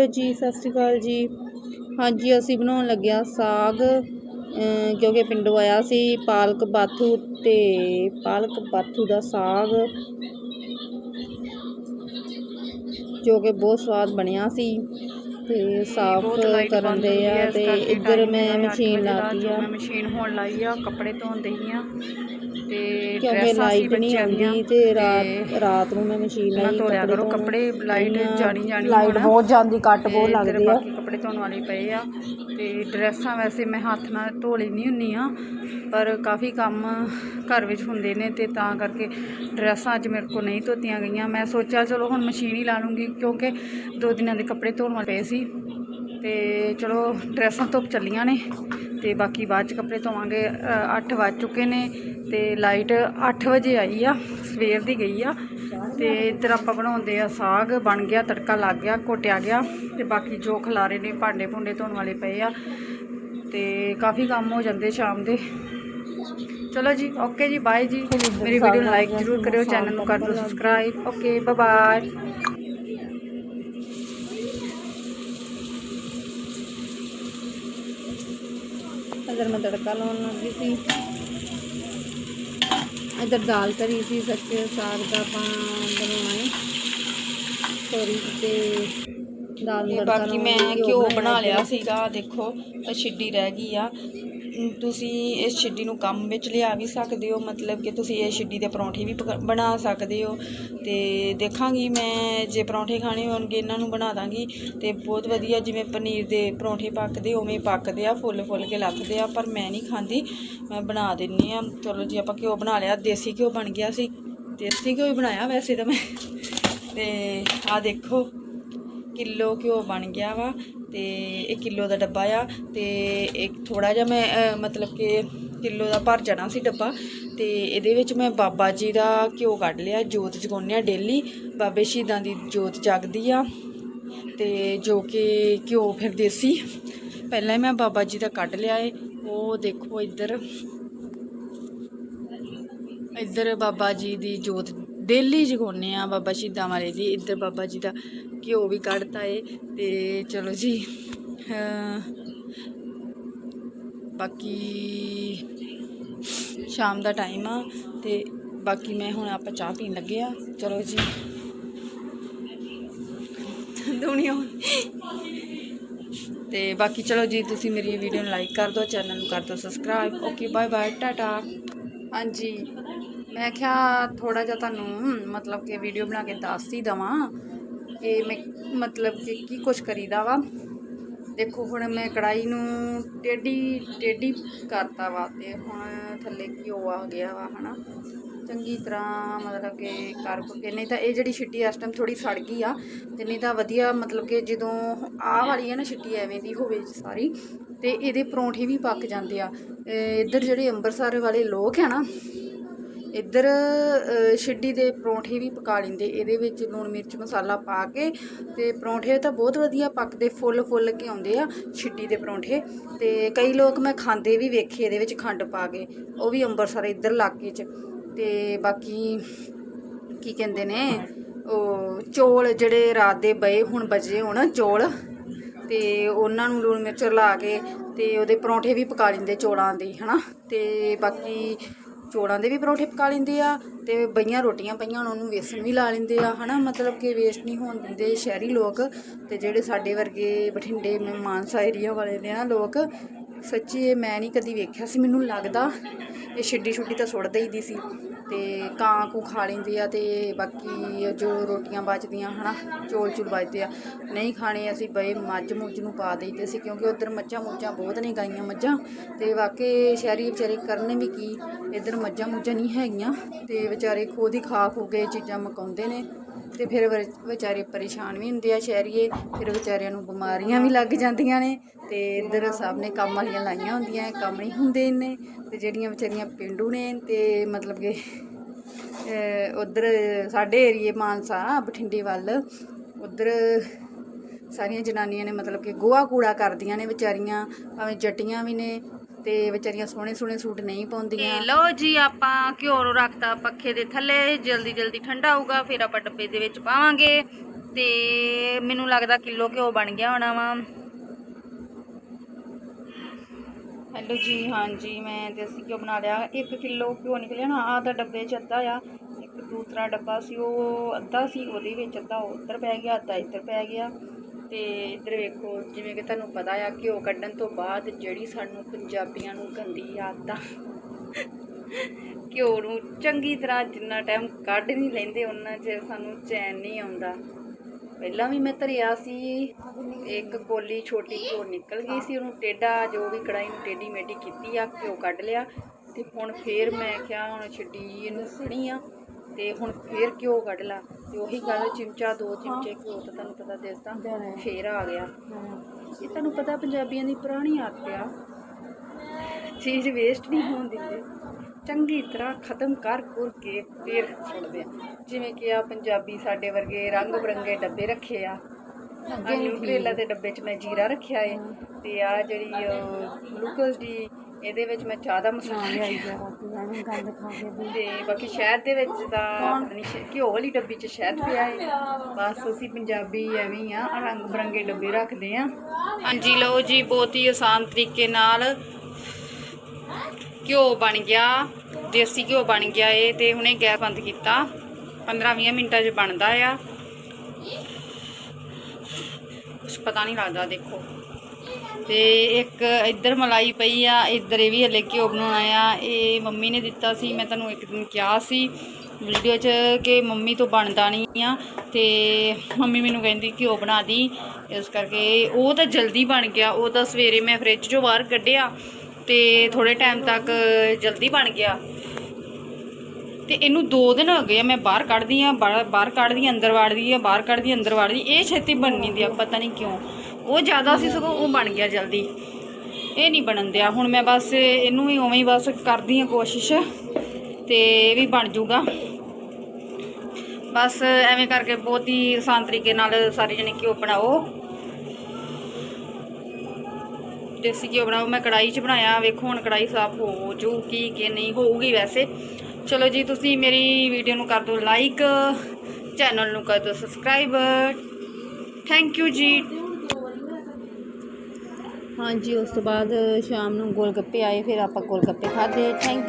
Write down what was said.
Hello ਜੀ, ਸਤਿ ਸ਼੍ਰੀ ਅਕਾਲ ਜੀ। ਹਾਂਜੀ, ਅਸੀਂ ਬਣਾਉਣ ਲੱਗਿਆ ਸਾਗ ਕਿਉਂਕਿ ਪਿੰਡੋਂ ਆਇਆ ਸੀ, ਪਾਲਕ ਬਾਥੂ ਤੇ ਪਾਲਕ ਬਾਥੂ ਦਾ ਸਾਗ, ਜੋ ਕਿ ਬਹੁਤ ਸਵਾਦ ਬਣਿਆ ਸੀ। ਤੇ ਸਾਫ਼ ਕਰਨ ਦੇ ਆ ਤੇ ਇੱਧਰ ਮੈਂ ਮਸ਼ੀਨ ਲਾਤੀ ਆ ਮਸ਼ੀਨ ਹੋਣ ਲਾਈ ਆ ਕੱਪੜੇ ਧੋਣ ਦਈ ਆ ਤੇ ਕਿਉਂਕਿ ਲਾਈਟ ਨਹੀਂ ਆਉਂਦੀ ਤੇ ਰਾਤ ਰਾਤ ਨੂੰ ਮੈਂ ਮਸ਼ੀਨ ਲਾਈ ਧੋ ਲਿਆ ਕਰੋ। ਕੱਪੜੇ ਲਾਈਟ ਜਾਣੀ ਜਾਣੀ ਲਾਈਟ। ਬਹੁਤ ਜਾਂਦੀ ਕੱਟ ਬਹੁਤ ਲੱਗਦੇ ਆ ਬਾਕੀ ਕੱਪੜੇ ਧੋਣ ਵਾਲੇ ਪਏ ਆ ਤੇ ਡਰੈਸਾਂ ਵੈਸੇ ਮੈਂ ਹੱਥ ਨਾਲ ਧੋ ਲੈਂਦੀ ਹੁੰਨੀ ਆ ਪਰ ਕਾਫੀ ਕੰਮ ਘਰ ਵਿੱਚ ਹੁੰਦੇ ਨੇ ਤੇ ਤਾਂ ਕਰਕੇ ਡਰੈਸਾਂ ਅੱਜ ਮੇਰੇ ਕੋਲ ਨਹੀਂ ਧੋਤੀਆਂ ਗਈਆਂ ਮੈਂ ਸੋਚਿਆ ਚਲੋ ਹੁਣ ਮਸ਼ੀਨ ਹੀ ਲਾ ਲੂੰਗੀ ਕਿਉਂਕਿ ਦੋ ਦਿਨਾਂ ਦੇ ਕੱਪੜੇ ਧੋਣ ਵਾਲੇ ਪਏ ਸੀ ਤੇ ਚਲੋ ਡਰੈਸਾਂ ਧੁੱਪ ਚੱਲੀਆਂ ਨੇ ਤੇ ਬਾਕੀ ਬਾਅਦ ਚ ਕੱਪੜੇ ਧੋਵਾਂਗੇ। 8 ਵੱਜ ਚੁੱਕੇ ਨੇ ਤੇ ਲਾਈਟ 8 ਵਜੇ ਆਈ ਆ, ਸਵੇਰ ਦੀ ਗਈ ਆ। ਤੇ ਇੱਧਰ ਆਪਾਂ ਬਣਾਉਂਦੇ ਆ ਸਾਗ, ਬਣ ਗਿਆ, ਤੜਕਾ ਲੱਗ ਗਿਆ, ਘੋਟਿਆ ਗਿਆ ਤੇ ਬਾਕੀ ਜੋ ਖਲਾਰੇ ਨੇ ਭਾਂਡੇ ਭੁੰਡੇ ਧੋਣ ਵਾਲੇ ਪਏ ਆ ਤੇ ਕਾਫੀ ਕੰਮ ਹੋ ਜਾਂਦੇ ਸ਼ਾਮ ਦੇ। ਚਲੋ ਜੀ, ਓਕੇ ਜੀ, ਬਾਏ ਜੀ। ਮੇਰੀ ਵੀਡੀਓ ਨੂੰ ਲਾਈਕ ਜ਼ਰੂਰ ਕਰਿਓ, ਚੈਨਲ ਨੂੰ ਕਰ ਦਿਓ ਸਬਸਕ੍ਰਾਈਬ ਓਕੇ ਬਾਏ ਇੱਧਰ ਮੈਂ ਤੜਕਾ ਲਾਉਣ ਲੱਗੀ ਸੀ। ਇੱਧਰ ਦਾਲ ਧਰੀ ਸੀ, ਸੱਚੇ ਸਾਗ ਦਾ ਆਪਾਂ ਬਣਾਉਣਾ ਹੈ। ਸੋਰੀ ਤੇ ਦਾਲ ਨੂੰ ਤੇ ਤੜਕਾ ਬਾਕੀ ਮੈਂ ਘਿਓ ਬਣਾ ਲਿਆ। ਸੀਗਾ ਦੇਖੋ ਇਹ ਛਿੱਡੀ ਰਹਿ ਗਈ ਆ। ਅਮ ਤੁਸੀਂ ਇਸ ਛਿੱਡੀ ਨੂੰ ਕੰਮ ਵਿੱਚ ਲਿਆ ਵੀ ਸਕਦੇ ਹੋ ਮਤਲਬ ਕਿ ਤੁਸੀਂ ਇਹ ਛਿੱਡੀ ਦੇ ਪਰੌਂਠੇ ਵੀ ਪਕਾ- ਬਣਾ ਸਕਦੇ ਹੋ। ਤੇ ਦੇਖਾਂਗੀ ਮੈਂ ਜੇ ਪਰੌਂਠੇ ਖਾਣੇ ਹੋਣਗੇ ਇਹਨਾਂ ਨੂੰ ਬਣਾ ਦਾਂਗੀ। ਤੇ ਬਹੁਤ ਵਧੀਆ ਜਿਵੇਂ ਪਨੀਰ ਦੇ ਪਰੌਂਠੇ ਪੱਕਦੇ ਉਵੇਂ ਪੱਕਦੇ ਆ ਫੁੱਲ ਫੁੱਲ ਕੇ ਲੱਥਦੇ ਆ ਪਰ ਮੈਂ ਨਹੀਂ ਖਾਂਦੀ। ਮੈਂ ਬਣਾ ਦਿੰਨੀ ਆ। ਚਲੋ ਜੀ ਆਪਾਂ ਘਿਓ ਬਣਾ ਲਿਆ। ਦੇਸੀ ਘਿਓ ਬਣ ਗਿਆ ਸੀ। ਦੇਸੀ ਘਿਓ ਹੀ ਬਣਾਇਆ ਵੈਸੇ ਤਾਂ ਮੈਂ। ਤੇ ਆ ਦੇਖੋ ਕਿਲੋ ਘਿਓ ਬਣ ਗਿਆ ਵਾ ਤੇ ਇਹ ਕਿਲੋ ਦਾ ਡੱਬਾ ਆ ਤੇ ਇੱਕ ਥੋੜਾ ਜਿਹਾ ਮੈਂ ਮਤਲਬ ਕਿ ਕਿਲੋ ਦਾ ਭਰ ਜਾਣਾ ਸੀ ਡੱਬਾ ਤੇ ਇਹਦੇ ਵਿੱਚ ਮੈਂ ਬਾਬਾ ਜੀ ਦਾ ਘਿਓ ਕੱਢ ਲਿਆ, ਜੋਤ ਜਗਾਉਂਦੇ ਆ ਡੇਲੀ, ਬਾਬੇ ਸ਼ਹੀਦਾਂ ਦੀ ਜੋਤ ਜਗਦੀ ਆ ਤੇ ਜੋ ਕਿ ਘਿਓ ਫਿਰ ਦੇਸੀ, ਪਹਿਲਾਂ ਹੀ ਮੈਂ ਬਾਬਾ ਜੀ ਦਾ ਕੱਢ ਲਿਆ ਏ, ਉਹ ਦੇਖੋ ਇੱਧਰ ਇੱਧਰ ਬਾਬਾ ਜੀ ਦੀ ਜੋਤ ਡੇਲੀ ਜਗਾਉਂਦੇ ਆ ਬਾਬਾ ਸ਼ਹੀਦਾਂ ਵਾਲੇ ਦੀ ਇੱਧਰ ਬਾਬਾ ਜੀ ਦਾ ਘਿਓ ਵੀ ਕੱਢਤਾ ਏ ਤੇ ਚਲੋ ਜੀ ਬਾਕੀ ਸ਼ਾਮ ਦਾ ਟਾਈਮ ਆ ਤੇ ਬਾਕੀ ਮੈਂ ਹੁਣ ਆਪਾਂ ਚਾਹ ਪੀਣ ਲੱਗੇ ਆ, ਚਲੋ ਜੀ। ਦੁਨੀਆ ਤੇ ਬਾਕੀ ਚਲੋ ਜੀ, ਤੁਸੀਂ ਮੇਰੀ ਵੀਡੀਓ ਨੂੰ ਲਾਈਕ ਕਰ ਦਿਓ ਚੈਨਲ ਨੂੰ ਕਰ ਦਿਓ subscribe okay bye bye tata. ਹਾਂਜੀ। ਮੈਂ ਕਿਹਾ ਥੋੜਾ ਜਿਹਾ ਤੁਹਾਨੂੰ ਮਤਲਬ ਕਿ ਵੀਡੀਓ ਬਣਾ ਕੇ ਦੱਸ ਹੀ ਦਵਾਂ ਕਿ ਮੈਂ ਮਤਲਬ ਕਿ ਕੀ ਕੁਛ ਕਰੀਦਾ ਵਾ। ਦੇਖੋ ਹੁਣ ਮੈਂ ਕੜਾਈ ਨੂੰ ਟੇਢੀ ਟੇਢੀ ਕਰਤਾ ਵਾ ਤੇ ਹੁਣ ਥੱਲੇ ਘਿਓ ਆ ਗਿਆ ਵਾ, ਹਨਾ। ਚੰਗੀ ਤਰ੍ਹਾਂ ਮਤਲਬ ਕਿ ਕਰ ਕੁਰ ਕੇ, ਨਹੀਂ ਤਾਂ ਇਹ ਜਿਹੜੀ ਛਿੱਟੀ ਇਸ ਟਾਈਮ ਥੋੜੀ ਸੜ ਗਈ ਆ ਤੇ ਨਹੀਂ ਤਾਂ ਵਧੀਆ ਮਤਲਬ ਕਿ ਜਦੋਂ ਆਹ ਵਾਲੀ ਹੈ ਨਾ ਛਿੱਟੀ ਐਵੇਂ ਦੀ ਹੋਵੇ ਸਾਰੀ ਤੇ ਇਹਦੇ ਪਰੌਂਠੇ ਵੀ ਪੱਕ ਜਾਂਦੇ ਆ। ਇੱਧਰ ਜਿਹੜੇ ਅੰਮ੍ਰਿਤਸਰ ਵਾਲੇ ਲੋਕ ਹੈ ਨਾ ਇੱਧਰ ਅ, ਛਿੱਡੀ ਦੇ ਪਰੌਂਠੇ ਵੀ ਪਕਾ ਲੈਂਦੇ। ਇਹਦੇ ਵਿੱਚ ਲੂਣ ਮਿਰਚ ਮਸਾਲਾ ਪਾ ਕੇ ਤੇ ਪਰੌਂਠੇ ਤਾਂ ਬਹੁਤ ਵਧੀਆ ਪੱਕਦੇ ਫੁੱਲ ਫੁੱਲ ਕੇ ਆਉਂਦੇ ਆ ਛਿੱਡੀ ਦੇ ਪਰੌਂਠੇ। ਤੇ ਕਈ ਲੋਕ ਮੈਂ ਖਾਂਦੇ ਵੀ ਵੇਖੇ ਇਹਦੇ ਵਿੱਚ ਖੰਡ ਪਾ ਕੇ ਉਹ ਵੀ ਅੰਮ੍ਰਿਤਸਰ ਇੱਧਰ ਇਲਾਕੇ 'ਚ। ਤੇ ਬਾਕੀ ਕੀ ਕਹਿੰਦੇ ਨੇ ਉਹ ਚੋਲ ਜਿਹੜੇ ਰਾਤ ਦੇ ਬਏ ਹੁਣ ਬਜੇ ਹੋਣ ਚੋਲ। ਤੇ ਉਹਨਾਂ ਨੂੰ ਲੂਣ ਮਿਰਚ ਲਾ ਕੇ ਤੇ ਉਹਦੇ ਪਰੌਂਠੇ ਵੀ ਪਕਾ ਲੈਂਦੇ ਚੋਲਾਂ ਦੇ ਹਨਾ। ਤੇ ਬਾਕੀ ਚੋਲਾਂ ਦੇ ਵੀ ਪਰੌਂਠੇ ਪਕਾ ਲੈਂਦੇ ਆ ਤੇ ਬਈਆਂ ਰੋਟੀਆਂ ਪਈਆਂ ਉਹਨਾਂ ਨੂੰ ਵੇਸਣ ਵੀ ਲਾ ਲੈਂਦੇ ਆ, ਹਨਾ? ਮਤਲਬ ਕਿ ਵੇਸਟ ਨਹੀਂ ਹੋਣ ਦਿੰਦੇ ਸ਼ਹਿਰੀ ਲੋਕ ਤੇ ਜਿਹੜੇ ਸਾਡੇ ਵਰਗੇ ਬਠਿੰਡੇ ਮਾਨਸਾ ਏਰੀਆ ਵਾਲੇ ਨੇ ਨਾ ਲੋਕ, ਸੱਚੀ ਇਹ ਮੈਂ ਨਹੀਂ ਕਦੀ ਵੇਖਿਆ ਸੀ, ਮੈਨੂੰ ਲੱਗਦਾ ਇਹ ਛਿੱਡੀ ਛੁੱਡੀ ਤਾਂ ਸੁੱਟ ਦੇਈਦੀ ਸੀ। ਤੇ ਕਾਂ ਕੂ ਖਾ ਲੈਂਦੇ ਆ ਤੇ ਬਾਕੀ ਜੋ ਰੋਟੀਆਂ ਬਚਦੀਆਂ ਹਨਾ ਚੋਲ ਚੁਲ ਬਚਦੇ ਆ। ਨਹੀਂ ਖਾਣੇ ਅਸੀਂ ਬਏ ਮੱਝ ਮੁੱਝ ਨੂੰ ਪਾ ਦੇਈਦੇ ਸੀ ਕਿਉਂਕਿ ਉਧਰ ਮੱਝਾਂ ਮੁੱਝਾਂ ਬਹੁਤ ਨੇ ਗਾਈਆਂ ਮੱਝਾਂ ਤੇ ਵਾਕਈ ਸ਼ਹਿਰੀ ਵਿਚਾਰੇ ਕਰਨੇ ਵੀ ਕੀ, ਇੱਧਰ ਮੱਝਾਂ ਮੁੱਝਾਂ ਨਹੀਂ ਹੈਗੀਆਂ ਤੇ ਵਿਚਾਰੇ ਖੁਦ ਹੀ ਖਾ ਖੂ ਕੇ ਚੀਜ਼ਾਂ ਮਕਾਉਂਦੇ ਨੇ। ਤੇ ਫਿਰ ਵਿ- ਵਿਚਾਰੇ ਪਰੇਸ਼ਾਨ ਵੀ ਹੁੰਦੇ ਆ ਸ਼ਹਿਰੀਏ, ਫਿਰ ਵਿਚਾਰਿਆਂ ਨੂੰ ਬਿਮਾਰੀਆਂ ਵੀ ਲੱਗ ਜਾਂਦੀਆਂ ਨੇ ਤੇ ਇੱਧਰ ਸਭ ਨੇ ਕੰਮ ਵਾਲੀਆਂ ਲਾਈਆਂ ਹੁੰਦੀਆਂ ਕੰਮ ਨਹੀਂ ਹੁੰਦੇ ਇੰਨੇ, ਤੇ ਜਿਹੜੀਆਂ ਵਿਚਾਰੀਆਂ ਪਿੰਡੂ ਨੇ ਤੇ ਮਤਲਬ ਕਿ ਉਧਰ ਸਾਡੇ ਏਰੀਏ ਮਾਨਸਾ, ਬਠਿੰਡੇ ਵੱਲ, ਉਧਰ ਸਾਰੀਆਂ ਜਨਾਨੀਆਂ ਨੇ ਮਤਲਬ ਕਿ ਗੋਹਾ ਕੂੜਾ ਕਰਦੀਆਂ ਨੇ ਵਿਚਾਰੀਆਂ, ਭਾਵੇਂ ਜੱਟੀਆਂ ਵੀ ਨੇ ਤੇ ਵਿਚਾਰੀਆਂ ਸੋਹਣੇ ਸੋਹਣੇ ਸੂਟ ਨਹੀਂ ਪਾਉਂਦੀਆਂ। ਲਓ ਜੀ, ਆਪਾਂ ਘਿਓ ਨੂੰ ਰੱਖਤਾ ਪੱਖੇ ਦੇ ਥੱਲੇ, ਜਲਦੀ ਜਲਦੀ ਠੰਡਾ ਹੋਊਗਾ, ਫਿਰ ਆਪਾਂ ਡੱਬੇ ਦੇ ਵਿੱਚ ਪਾਵਾਂਗੇ। ਤੇ ਮੈਨੂੰ ਲੱਗਦਾ ਕਿਲੋ ਘਿਓ ਬਣ ਗਿਆ ਹੋਣਾ ਵਾ। ਹੈਲੋ ਜੀ, ਹਾਂਜੀ, ਮੈਂ ਦੇਸੀ ਘਿਓ ਬਣਾ ਲਿਆ। 1 ਕਿਲੋ ਘਿਓ ਨਿਕਲਿਆ ਨਾ, ਆਹ ਤਾਂ ਡੱਬੇ 'ਚ ਅੱਧਾ ਆ। ਇੱਕ ਦੂਸਰਾ ਡੱਬਾ ਸੀ, ਉਹ ਅੱਧਾ ਸੀ, ਉਹਦੇ ਵਿੱਚ ਅੱਧਾ ਉੱਧਰ ਪੈ ਗਿਆ, ਅੱਧਾ ਇੱਧਰ ਪੈ ਗਿਆ। ਤੇ ਇੱਧਰ ਵੇਖੋ, ਜਿਵੇਂ ਕਿ ਤੁਹਾਨੂੰ ਪਤਾ ਆ ਘਿਓ ਕੱਢਣ ਤੋਂ ਬਾਅਦ ਜਿਹੜੀ ਸਾਨੂੰ ਪੰਜਾਬੀਆਂ ਨੂੰ ਗੰਦੀ ਆਦਤ ਆ ਘਿਓ ਨੂੰ ਚੰਗੀ ਤਰ੍ਹਾਂ ਜਿੰਨਾ ਟਾਈਮ ਕੱਢ ਨਹੀਂ ਲੈਂਦੇ ਉਹਨਾਂ ਚਿਰ ਸਾਨੂੰ ਚੈਨ ਨਹੀਂ ਆਉਂਦਾ। ਪਹਿਲਾਂ ਵੀ ਮੈਂ ਧਰਿਆ ਸੀ, ਇੱਕ ਕੋਲੀ ਛੋਟੀ ਘਿਓ ਨਿਕਲ ਗਈ ਸੀ, ਉਹਨੂੰ ਟੇਢਾ ਜੋ ਵੀ ਕੜਾਈ ਨੂੰ ਟੇਢੀ ਮੇਢੀ ਕੀਤੀ ਆ, ਘਿਓ ਕੱਢ ਲਿਆ ਤੇ ਹੁਣ ਫੇਰ ਮੈਂ ਕਿਹਾ, ਹੁਣ ਛੱਡੀ ਇਹਨੂੰ ਸਣੀ ਆ। ਤੇ ਹੁਣ ਫੇਰ ਘਿਓ ਕੱਢ ਲਾ ਤੇ ਉਹੀ ਗੱਲ ਚਿਮਚਾ ਦੋ ਚਿਮਚੇ ਘਿਓ ਤਾਂ ਤੁਹਾਨੂੰ ਪਤਾ ਦੇਸਤਾ ਫੇਰ ਆ ਗਿਆ। ਇਹ ਤੁਹਾਨੂੰ ਪਤਾ ਪੰਜਾਬੀਆਂ ਦੀ ਪੁਰਾਣੀ ਆਦਤ ਆ। ਚੀਜ਼ ਵੇਸਟ ਨਹੀਂ ਹੋਣ ਦਿੰਦੇ। ਚੰਗੀ ਤਰ੍ਹਾਂ ਖਤਮ ਕਰ ਕੁਰ ਕੇ ਫੇਰ ਸੁੱਟਦੇ ਆ। ਜਿਵੇਂ ਕਿ ਆ ਪੰਜਾਬੀ ਸਾਡੇ ਵਰਗੇ ਰੰਗ ਬਰੰਗੇ ਡੱਬੇ ਰੱਖੇ ਆ। ਆ ਨਿਊਟਰੇਲਾ ਦੇ ਡੱਬੇ 'ਚ ਮੈਂ ਜੀਰਾ ਰੱਖਿਆ ਏ। ਤੇ ਆ ਜਿਹੜੀ ਗਲੂਕੋਜ਼ ਦੀ ਇਹਦੇ ਵਿੱਚ ਮੈਂ ਚਾਹ ਦਾ ਮਸਾਲਾ ਰੱਖਿਆ। ਤੇ ਬਾਕੀ ਸ਼ਹਿਦ ਦੇ ਵਿੱਚ ਤਾਂ ਪਤਾ ਨੀ ਸ਼ਹਿ- ਘਿਓ ਵਾਲੀ ਡੱਬੀ 'ਚ ਸ਼ਹਿਦ ਪਿਆ ਏ ਬਸ ਅਸੀਂ ਪੰਜਾਬੀ ਐਵੇਂ ਹੀ ਆ ਰੰਗ ਬਰੰਗੇ ਡੱਬੇ ਰੱਖਦੇ ਆ। ਹਾਂਜੀ ਲਓ ਜੀ ਬਹੁਤ ਹੀ ਆਸਾਨ ਤਰੀਕੇ ਨਾਲ ਘਿਓ ਬਣ ਗਿਆ ਦੇਸੀ ਘਿਓ ਬਣ ਗਿਆ ਏ ਤੇ ਹੁਣੇ ਗੈਸ ਬੰਦ ਕੀਤਾ। 15-20 ਮਿੰਟਾਂ 'ਚ ਬਣਦਾ ਆ। ਕੁਛ ਪਤਾ ਨਹੀਂ ਲੱਗਦਾ ਦੇਖੋ। ਤੇ ਇੱਕ ਇੱਧਰ ਮਲਾਈ ਪਈ ਆ, ਇੱਧਰ ਇਹ ਵੀ ਹਲੇ ਘਿਓ ਬਣਾਉਣਾ ਆ। ਇਹ ਮੰਮੀ ਨੇ ਦਿੱਤਾ ਸੀ, ਮੈਂ ਤੁਹਾਨੂੰ ਇੱਕ ਦਿਨ ਕਿਹਾ ਸੀ ਵੀਡੀਓ 'ਚ ਕਿ ਮੰਮੀ ਤੋਂ ਬਣਦਾ ਨਹੀਂ ਆ ਤੇ ਮੰਮੀ ਮੈਨੂੰ ਕਹਿੰਦੀ ਘਿਓ ਬਣਾ ਦੀ। ਇਸ ਕਰਕੇ ਉਹ ਤਾਂ ਜਲਦੀ ਬਣ ਗਿਆ, ਉਹ ਤਾਂ ਸਵੇਰੇ ਮੈਂ ਫ੍ਰਿਜ 'ਚੋਂ ਬਾਹਰ ਕੱਢਿਆ ਤੇ ਥੋੜੇ ਟਾਈਮ ਤੱਕ ਜਲਦੀ ਬਣ ਗਿਆ। ਤੇ ਇਹਨੂੰ 2 ਦਿਨ ਹੋ ਗਏ ਆ, ਮੈਂ ਬਾਹਰ ਕੱਢਦੀ ਆ, ਬਾਹਰ ਕੱਢਦੀ ਆ ਅੰਦਰ ਵਾੜਦੀ ਆ, ਬਾਹਰ ਕੱਢਦੀ, ਅੰਦਰ ਵਾੜਦੀ, ਇਹ ਛੇਤੀ ਬਣਨੀ ਨਹੀਂ ਦਿਆ, ਪਤਾ ਨਹੀਂ ਕਿਉਂ। ਉਹ ਜ਼ਿਆਦਾ ਸੀ ਸਗੋਂ ਉਹ ਬਣ ਗਿਆ ਜਲਦੀ। ਇਹ ਨਹੀਂ ਬਣਨ ਦਿਆ। ਹੁਣ ਮੈਂ ਬਸ ਇਹਨੂੰ ਵੀ ਉਵੇਂ ਹੀ ਬਸ ਕਰਦੀ ਆ ਕੋਸ਼ਿਸ਼ ਤੇ ਇਹ ਵੀ ਬਣ ਜਾਊਗਾ। ਬਸ ਐਵੇਂ ਕਰਕੇ ਬਹੁਤ ਹੀ ਆਸਾਨ ਤਰੀਕੇ ਨਾਲ ਸਾਰੇ ਜਣੇ ਘਿਓ ਬਣਾਓ। ਦੇਸੀ ਘਿਓ ਬਣਾਓ। ਮੈਂ ਕੜਾਈ 'ਚ ਬਣਾਇਆ। ਵੇਖੋ ਹੁਣ ਕੜਾਈ ਸਾਫ਼ ਹੋ ਜੂਗੀ ਕਿ ਨਹੀਂ ਹੋਊਗੀ ਵੈਸੇ। ਚਲੋ ਜੀ, ਤੁਸੀਂ ਮੇਰੀ ਵੀਡੀਓ ਨੂੰ ਕਰ ਦਿਓ ਲਾਈਕ ਚੈਨਲ ਨੂੰ ਕਰ ਦਿਓ ਸਬਸਕ੍ਰਾਈਬ ਥੈਂਕ ਯੂ ਜੀ। ਹਾਂਜੀ, ਉਸ ਤੋਂ ਬਾਅਦ ਸ਼ਾਮ ਨੂੰ ਗੋਲ ਗੱਪੇ ਆਏ, ਫਿਰ ਆਪਾਂ ਗੋਲ ਗੱਪੇ ਖਾਦੇ ਥੈਂਕ